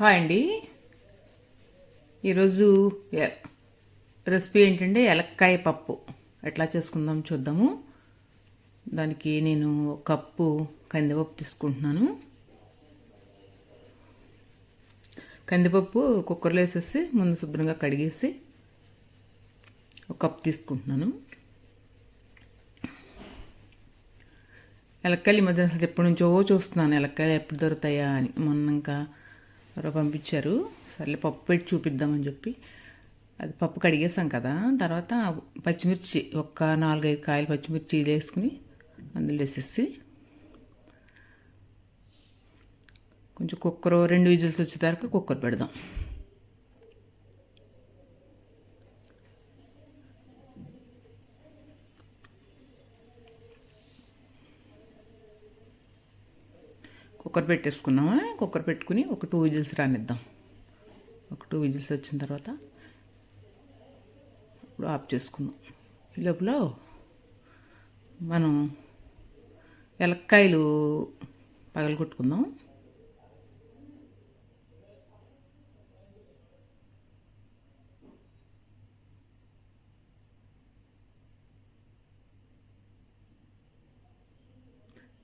Hi అండి. ఈరోజు ఎ- recipe ఏంటంటే ఎలక్కాయ పప్పు. ఎట్లా చేసుకుందాం చూద్దాము. దానికి నేను ఒక కప్పు కందిపప్పు తీసుకుంటున్నాను. కందిపప్పు కుక్కర్లో వేసేసి ముందు శుభ్రంగా కడిగేసి ఒక కప్పు తీసుకుంటున్నాను. ఎలక్కాయలు ఈ మధ్యన అసలు ఎప్పటి నుంచో చూస్తున్నాను. ఎలక్కాయలు ఎప్పుడు దొరుకుతాయా అని. మొన్న ఇంకా ఎవరో పంపించారు. సర్లే పప్పు పెట్టి చూపిద్దామని చెప్పి. అది పప్పు కడిగేసాం కదా. తర్వాత పచ్చిమిర్చి ఒక్క నాలుగైదు కాయలు పచ్చిమిర్చి వేసుకుని అందులో వేసేసి కొంచెం కుక్కర్ రెండు విజిల్స్ వచ్చేదాకా కుక్కర్ పెడదాం. కుక్కర్ పెట్టేసుకున్నామా? కుక్కర్ పెట్టుకుని ఒక టూ విజిల్స్ రానిద్దాం. ఒక టూ విజిల్స్ వచ్చిన తర్వాత ఇప్పుడు ఆఫ్ చేసుకుందాం. ఈ లోపల మనం ఎలక్కాయలు పగలగొట్టుకుందాం.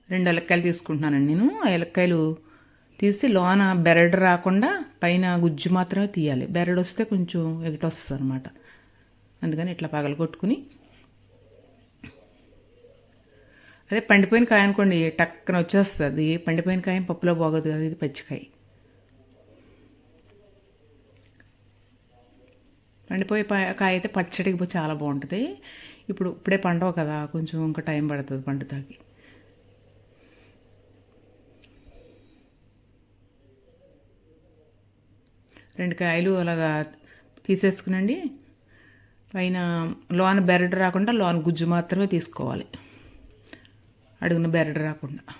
రెండు ఎలక్కాయలు తీసుకుంటున్నానండి నేను. ఆ ఎలక్కాయలు తీసి లోన బెరడు రాకుండా పైన గుజ్జు మాత్రమే తీయాలి. బెరడు వస్తే కొంచెం ఎగటొస్తుంది అనమాట అందుకని ఇట్లా పగలగొట్టుకుని అదే పండిపోయిన కాయ అనుకోండి టక్కన వచ్చేస్తుంది. పండిపోయిన కాయ పప్పులో బాగోదు కదా ఇది పచ్చికాయ. పండిపోయే కాయ అయితే పచ్చడికి చాలా బాగుంటుంది. ఇప్పుడు ఇప్పుడే పండవు కదా కొంచెం ఇంకా టైం పడుతుంది పండుతాకి. రెండు కాయలు అలాగా తీసేసుకునండి. పైన లోన బెరడు రాకుండా లోన గుజ్జు మాత్రమే తీసుకోవాలి. అడుగున బెరడు రాకుండా.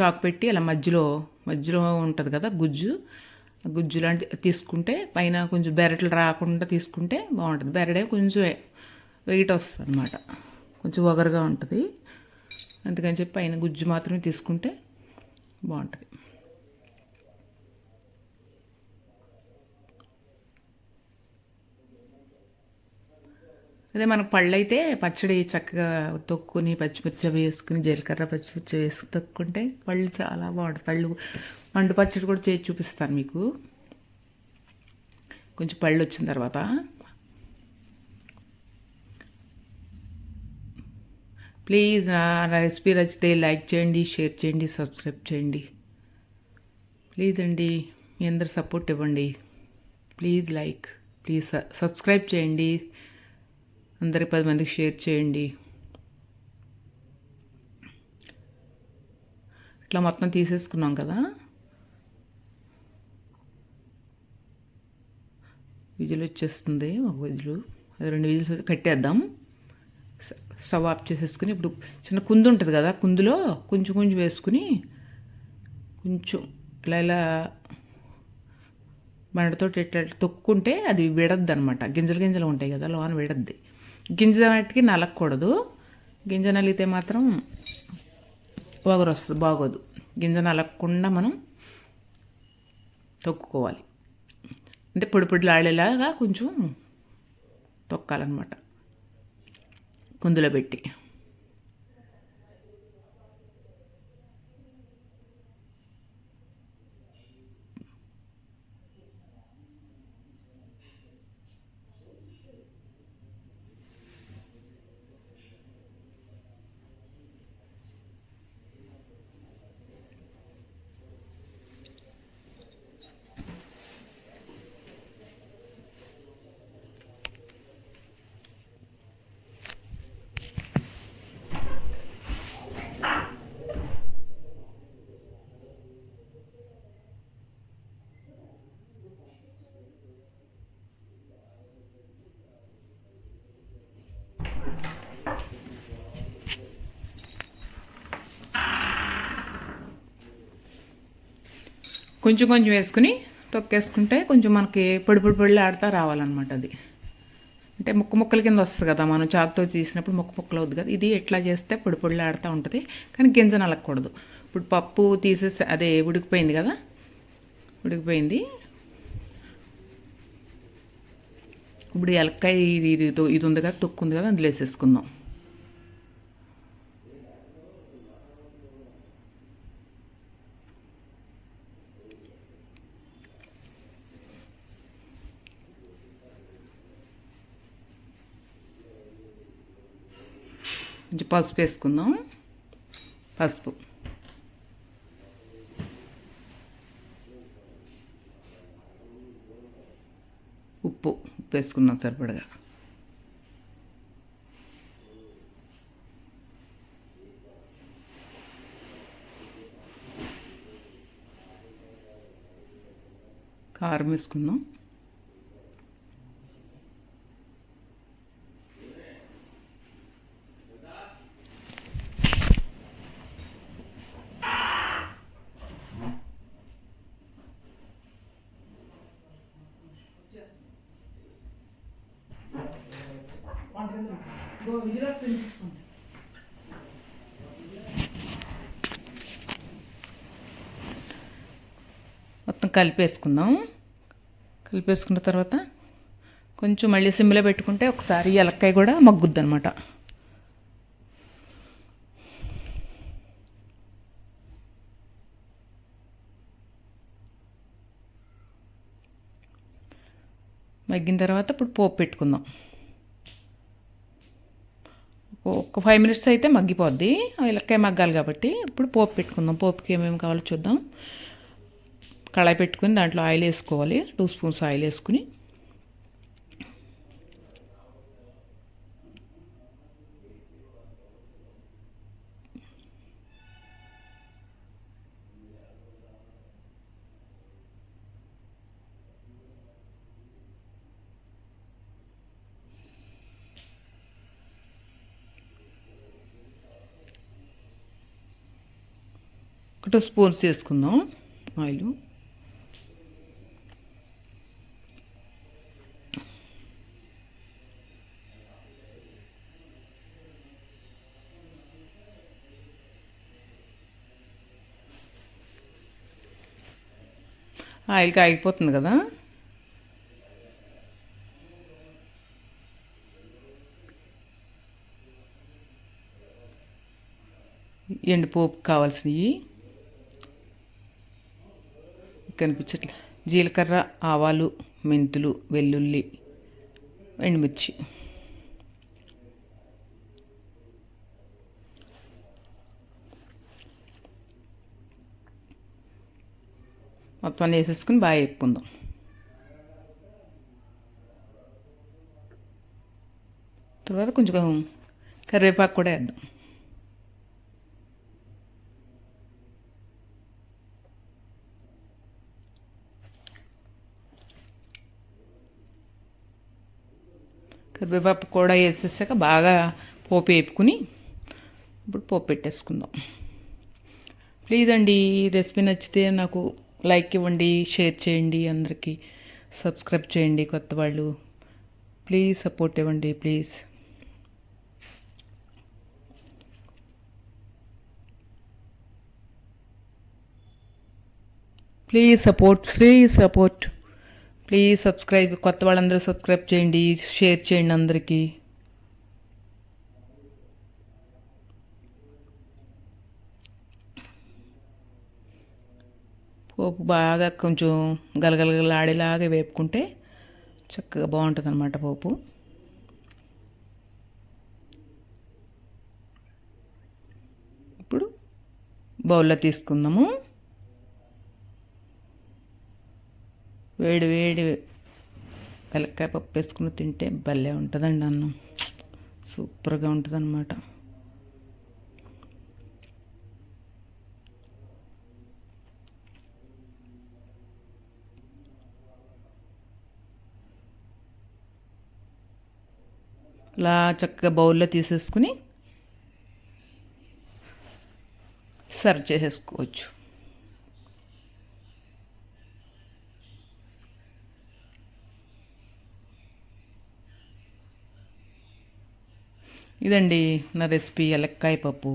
చాక్ పెట్టి అలా మధ్యలో మధ్యలో ఉంటుంది కదా గుజ్జు. గుజ్జు లాంటి తీసుకుంటే పైన కొంచెం బెరట్లు రాకుండా తీసుకుంటే బాగుంటుంది. బెరడే కొంచెం వెయిట్ వస్తుంది అనమాట కొంచెం ఒగరుగా ఉంటుంది. అందుకని చెప్పి పైన గుజ్జు మాత్రమే తీసుకుంటే బాగుంటుంది. అదే మనకు పళ్ళు అయితే పచ్చడి చక్కగా తొక్కుని పచ్చిమిర్చి వేసుకుని జీలకర్ర పచ్చిమిర్చి వేసుకు తొక్కుంటే పళ్ళు చాలా బాగుంటుంది పళ్ళు మండు పచ్చడి కూడా చేసి చూపిస్తాను మీకు. కొంచెం పళ్ళు వచ్చిన తర్వాత. ప్లీజ్ నా రెసిపీ నచ్చితే లైక్ చేయండి షేర్ చేయండి సబ్స్క్రైబ్ చేయండి. ప్లీజ్ అండి మీ అందరు సపోర్ట్ ఇవ్వండి. ప్లీజ్ లైక్ ప్లీజ్ సబ్స్క్రైబ్ చేయండి. అందరికి పది మందికి షేర్ చేయండి. ఇట్లా మొత్తం తీసేసుకున్నాం కదా. విజిల్ వచ్చేస్తుంది ఒక విజులు. అది రెండు విజిల్స్ కట్టేద్దాం. స్టవ్ ఆఫ్ చేసేసుకుని ఇప్పుడు చిన్న కుందు ఉంటుంది కదా కుందులో కొంచెం కొంచెం వేసుకుని కొంచెం ఇలా ఇలా బండతో ఇట్లా తొక్కుంటే అది విడద్ది అనమాట గింజలు గింజలు ఉంటాయి కదా లోన విడద్ది. గింజ వాటికి నలగకూడదు గింజ నలిగితే మాత్రం వగరు వస్తుంది బాగోదు. గింజ నలగకుండా మనం తొక్కుకోవాలి. అంటే పొడి పొడిలు ఆడేలాగా కొంచెం తొక్కాలన్నమాట. కుందులో పెట్టి. కొంచెం కొంచెం వేసుకుని తొక్కేసుకుంటే కొంచెం మనకి పొడి పొడి పొడి ఆడుతూ రావాలన్నమాట అది. అంటే ముక్క ముక్కల కింద వస్తుంది కదా మనం చాకుతో తీసినప్పుడు ముక్క ముక్కలు అవుద్ది కదా. ఇది ఎట్లా చేస్తే పొడి పొడిలో ఆడుతూ ఉంటుంది కానీ గింజ నలకూడదు. ఇప్పుడు పప్పు తీసేసి అదే ఉడికిపోయింది కదా ఉడికిపోయింది. ఇప్పుడు ఎలక్కాయ ఇది ఇది ఇది ఉంది కదా తొక్కు ఉంది కదా అందులో వేసేసుకుందాం. కొంచెం పసుపు వేసుకుందాం పసుపు ఉప్పు ఉప్పు వేసుకుందాం సరిపడగా కారం వేసుకుందాం మొత్తం కలిపేసుకుందాం. కలిపేసుకున్న తర్వాత కొంచెం మళ్ళీ సిమ్లో పెట్టుకుంటే ఒకసారి ఎలక్కాయ కూడా మగ్గుద్ది అనమాట మగ్గిన తర్వాత ఇప్పుడు పోపు పెట్టుకుందాం. ఒక ఫైవ్ మినిట్స్ అయితే మగ్గిపోద్ది. ఇలాకే మగ్గాలి కాబట్టి ఇప్పుడు పోపు పెట్టుకుందాం. పోపుకి ఏమేమి కావాలో చూద్దాం. కళాయి పెట్టుకుని దాంట్లో ఆయిల్ వేసుకోవాలి. టూ స్పూన్స్ ఆయిల్ వేసుకుని ఒక టూ స్పూన్స్ వేసుకుందాం ఆయిల్. ఆయిల్ కాగిపోతుంది కదా. ఎండిపోపు కావాల్సినవి. కనిపించట్లే. జీలకర్ర ఆవాలు మెంతులు వెల్లుల్లి ఎండుమిర్చి. మొత్తం అన్నీ వేసేసుకుని బాగా వేపుకుందాం. తర్వాత కొంచెం కరివేపాకు కూడా వేద్దాం. కరివేపాకు కూడా వేసేసాక బాగా పోపు వేపుకుని ఇప్పుడు పోపు పెట్టేసుకుందాం. ప్లీజ్ అండి ఈ రెసిపీ నచ్చితే నాకు లైక్ ఇవ్వండి షేర్ చేయండి అందరికీ సబ్స్క్రైబ్ చేయండి కొత్త వాళ్ళు. ప్లీజ్ సపోర్ట్ ఇవ్వండి please. Please support please support. Please subscribe కొత్త వాళ్ళందరూ సబ్స్క్రైబ్ చేయండి. షేర్ చేయండి అందరికీ. పోపు బాగా కొంచెం గలగలగలాడేలాగా వేపుకుంటే చక్కగా బాగుంటుంది అనమాట పోపు. ఇప్పుడు బౌల్లో తీసుకుందాము. వేడి వేడి వెలక్కాయ పప్పు వేసుకుని తింటే భలే ఉంటుందండి అన్నం. సూపర్గా ఉంటుందన్నమాట. ఇలా చక్కగా బౌల్లో తీసేసుకుని సర్వ్ చేసేసుకోవచ్చు. ఇదండి నా రెసిపీ ఎలక్కాయ పప్పు.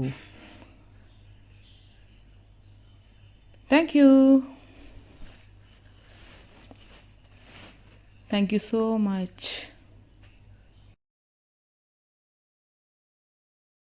Thank you thank you so much